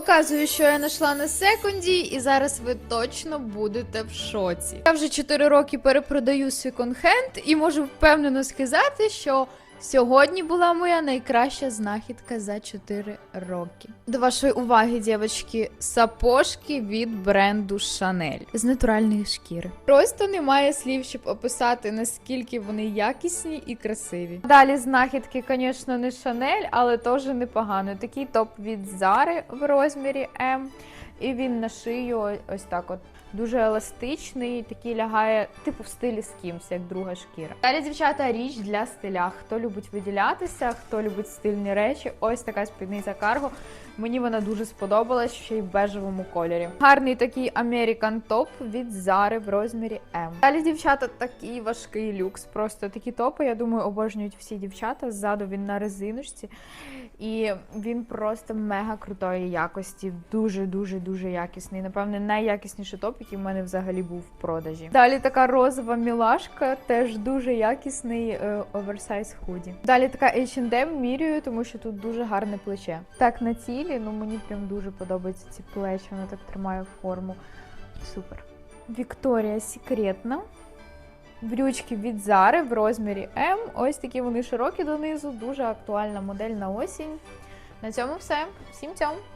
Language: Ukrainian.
Показую, що я знайшла на секунді, і зараз ви точно будете в шоці. Я вже 4 роки перепродаю секонд-хенд і можу впевнено сказати, що сьогодні була моя найкраща знахідка за 4 роки. До вашої уваги, дівчатки, сапожки від бренду Chanel з натуральної шкіри. Просто немає слів, щоб описати наскільки вони якісні і красиві. Далі знахідки, звісно, не Chanel, але теж непогано. Такий топ від Zara в розмірі М. І він на шию ось так от. Дуже еластичний, такий лягає, типу в стилі з кимсь, як друга шкіра. Далі, дівчата, річ для стиля. Хто любить виділятися, хто любить стильні речі, ось така спідниця карго. Мені вона дуже сподобалась, ще й в бежевому кольорі. Гарний такий American топ від Zara в розмірі М. Далі, дівчата, такий важкий люкс. Просто такі топи, я думаю, обожнюють всі дівчата. Ззаду він на резиночці. І він просто мега крутої якості. Дуже, дуже, якісний. Напевне, найякісніший топ, який в мене взагалі був в продажі. Далі така розова мілашка, теж дуже якісний е, оверсайз худі. Далі така H&M міряю, тому що тут дуже гарне плече. Так на тілі, ну мені прям дуже подобаються ці плечі, воно так тримає форму. Супер. Вікторія секретна. Брючки від Зари в розмірі М. Ось такі вони широкі донизу, дуже актуальна модель на осінь. На цьому все. Всім цьому!